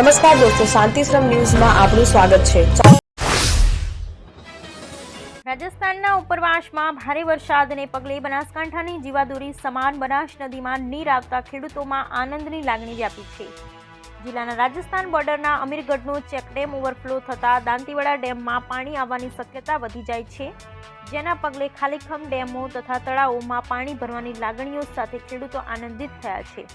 નમસ્કાર દોસ્તો, શાંતિશ્રમ ન્યૂઝમાં આપનું સ્વાગત છે. રાજસ્થાનના ઉપરવાસમાં ભારે વરસાદને પગલે બનાસકાંઠાની જીવાદોરી સમાન બનાસ નદીમાં નીર આવતા ખેડૂતોમાં આનંદની લાગણી વ્યાપી છે. જિલ્લાના રાજસ્થાન બોર્ડરના અમીરગઢનો ચેકડેમ ઓવરફ્લો થતાં દાંતીવાડા ડેમમાં પાણી આવવાની શક્યતા વધી જાય છે. જેના પગલે ખાલીખમ ડેમો તથા તળાવોમાં પાણી ભરવાની લાગણીઓ સાથે ખેડૂતો આનંદિત થયા છે.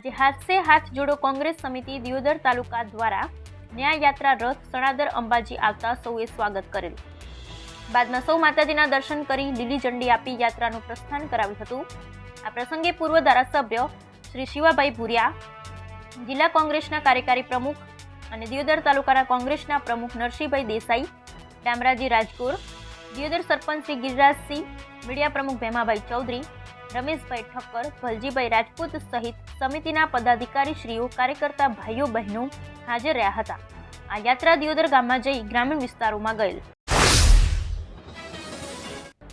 આજે હાથ સે હાથ જોડો કોંગ્રેસ સમિતિ દિયોદર તાલુકા દ્વારા ન્યાયયાત્રા રથ સણાદર અંબાજી આવતા સૌએ સ્વાગત કરેલ. બાદમાં સૌ માતાજીના દર્શન કરી લીલી ઝંડી આપી યાત્રાનું પ્રસ્થાન કરાવ્યું હતું. આ પ્રસંગે પૂર્વ ધારાસભ્ય શ્રી શિવાભાઈ ભુરિયા, જિલ્લા કોંગ્રેસના કાર્યકારી પ્રમુખ અને દિયોદર તાલુકાના કોંગ્રેસના પ્રમુખ નરસિંહભાઈ દેસાઈ, ડામરાજી રાજગોર દિયોદર સરપંચ શ્રી ગિરિરાજસિંહ, મીડિયા પ્રમુખ ભેમાભાઈ ચૌધરી રમેશભાઈ ઠક્કર ભલજીભાઈ રાજપૂત સહિત સમિતિના પદાધિકારીશ્રીઓ કાર્યકર્તા ભાઈઓ, બહેનો હાજર રહ્યા હતા. આ યાત્રા દિયોદર ગામમાં જઈ ગ્રામીણ વિસ્તારોમાં ગયેલ.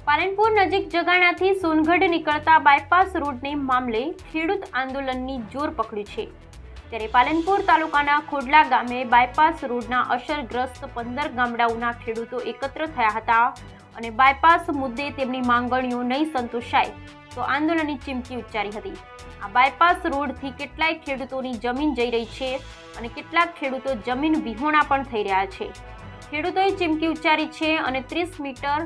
પાલનપુર નજીક જગાણાથી સોનગઢ નીકળતા બાયપાસ રોડને મામલે ખેડૂત આંદોલનની જોર પકડ્યું છે. ત્યારે પાલનપુર તાલુકાના ખોડલા ગામે બાયપાસ રોડના અસરગ્રસ્ત પંદર ગામડાઓના ખેડૂતો એકત્ર થયા હતા. અને બાયપાસ મુદ્દે તેમની માંગણીઓ નહીં સંતોષાય, તો આંદોલનની ચીમકી ઉચ્ચારી હતી. આ બાયપાસ રોડથી કેટલાય ખેડૂતોની જમીન જઈ રહી છે અને કેટલાક ખેડૂતો જમીન વિહોણા પણ થઈ રહ્યા છે. ખેડૂતોએ ચીમકી ઉચ્ચારી છે અને ત્રીસ મીટર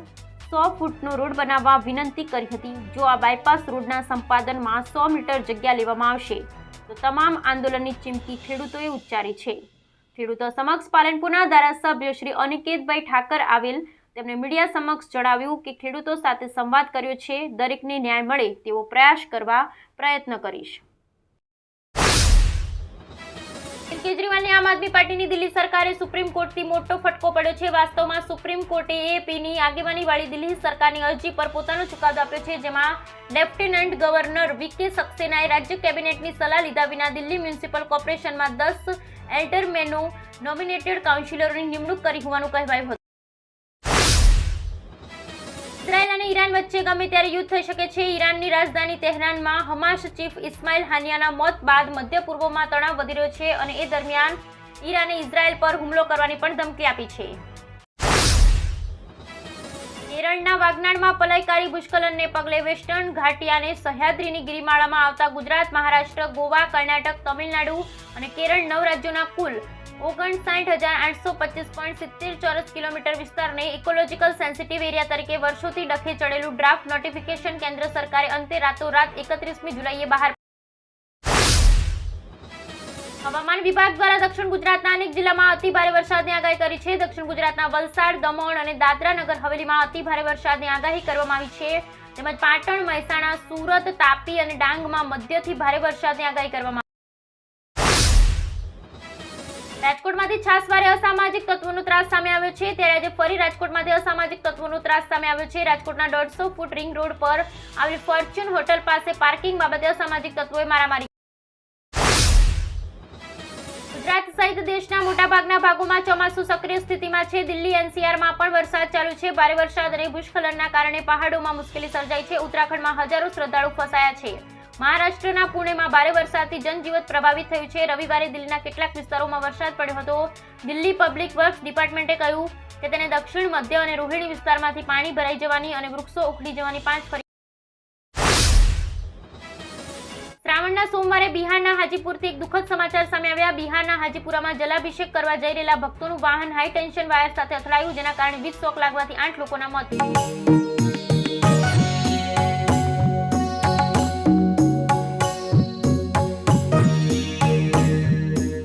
સો ફૂટનો રોડ બનાવવા વિનંતી કરી હતી. જો આ બાયપાસ રોડના સંપાદનમાં સો મીટર જગ્યા લેવામાં આવશે, તો તમામ આંદોલનની ચીમકી ખેડૂતોએ ઉચ્ચારી છે. ખેડૂતો સમક્ષ પાલનપુરના ધારાસભ્ય શ્રી અનિકેતભાઈ ઠાકર આવેલ તેમણે મીડિયા સમક્ષ જણાવ્યું કે ખેડૂતો સાથે સંવાદ કર્યો છે, દરેકને ન્યાય મળે તેવો પ્રયાસ કરવા પ્રયત્ન કરીશ. કેજરીવાલની આમ આદમી પાર્ટીની દિલ્હી સરકારે સુપ્રીમ કોર્ટથી મોટો ફટકો પડ્યો છે. વાસ્તવમાં સુપ્રીમ કોર્ટે આગેવાની વાળી દિલ્હી સરકારની અરજી પર પોતાનો ચુકાદો આપ્યો છે, જેમાં લેફ્ટનન્ટ ગવર્નર વીકે સક્સેનાએ રાજ્ય કેબિનેટની સલાહ લીધા વિના દિલ્હી મ્યુનિસિપલ કોર્પોરેશનમાં દસ એલ્ટરમેનો નોમિનેટેડ કાઉન્સિલરોની નિમણૂક કરી હોવાનું કહેવાયું ઈરાન વચ્ચે ગમે ત્યારે યુદ્ધ થઈ શકે છે. ઈરાનની રાજધાની તેહરાનમાં હમાસ ચીફ ઇસ્માઇલ હાનિયાના મોત બાદ મધ્ય પૂર્વમાં તણાવ વધી રહ્યો છે અને એ દરમિયાન ઈરાને ઇઝરાયલ પર હુમલો કરવાની પણ ધમકી આપી છે. કેરળના વાગનાડમાં પલાયકારી ભૂસ્ખલનને પગલે વેસ્ટર્ન ઘાટિયાને સહ્યાદ્રીની ગિરિમાળામાં આવતા ગુજરાત, મહારાષ્ટ્ર, ગોવા, કર્ણાટક, તમિલનાડુ અને કેરળ નવ રાજ્યોના કુલ ઓગણસાઠ હજાર આઠસો પચીસ પોઈન્ટ સિત્તેર ચોરસ કિલોમીટર વિસ્તારને ઇકોલોજીકલ સેન્સિટિવ એરિયા તરીકે વર્ષોથી ડખે ચડેલું ડ્રાફ્ટ નોટિફિકેશન કેન્દ્ર સરકારે અંતે રાતોરાત એકત્રીસમી જુલાઈએ બહાર હવામાન વિભાગ દ્વારા દક્ષિણ ગુજરાતના અનેક જિલ્લામાં અતિ ભારે વરસાદની આગાહી કરી છે. દક્ષિણ ગુજરાતના વલસાડ, દમણ અને દાદરા નગર હવેલીમાં અતિ ભારે વરસાદની આગાહી કરવામાં આવી છે. તેમજ પાટણ, મહેસાણા, સુરત, તાપી અને ડાંગમાં મધ્યથી ભારે વરસાદની આગાહી કરવામાં રાજકોટમાંથી છાસવારે અસામાજિક તત્વોનો ત્રાસ સામે આવ્યો છે. ત્યારે આજે ફરી રાજકોટમાંથી અસામાજિક તત્વોનો ત્રાસ સામે આવ્યો છે. રાજકોટના દોઢસો ફૂટ રિંગ રોડ પર આવેલી ફોર્ચ્યુન હોટલ પાસે પાર્કિંગ બાબતે અસામાજિક તત્વોએ મારામારી ગુજરાત સહિત દેશના મોટાભાગના ભાગોમાં ચોમાસું સક્રિય સ્થિતિમાં છે. દિલ્હી એનસીઆરમાં પણ વરસાદ ચાલુ છે. ભારે વરસાદ અને ભૂસ્ખલનના કારણે પહાડોમાં મુશ્કેલી સર્જાઈ છે. ઉત્તરાખંડમાં હજારો શ્રદ્ધાળુ ફસાયા છે. મહારાષ્ટ્રના પુણેમાં ભારે વરસાદથી જનજીવન પ્રભાવિત થયું છે. રવિવારે દિલ્હીના કેટલાક વિસ્તારોમાં વરસાદ પડ્યો હતો. દિલ્હી પબ્લિક વર્ક્સ ડિપાર્ટમેન્ટે કહ્યું કે તેને દક્ષિણ, મધ્ય અને રોહિણી વિસ્તારમાંથી પાણી ભરાઈ જવાની અને વૃક્ષો ઉખડી જવાની પાંચ શ્રાવણના સોમવારે બિહારના હાજીપુરથી એક દુઃખદ સમાચાર સામે આવ્યા. બિહારના હાજીપુરામાં જલાભિષેક કરવા જઈ રહેલા ભક્તોનું વાહન હાઈ ટેન્શન વાયર સાથે અથડાયું, જેના કારણે વીજ શોક લાગવાથી આઠ લોકોના મોત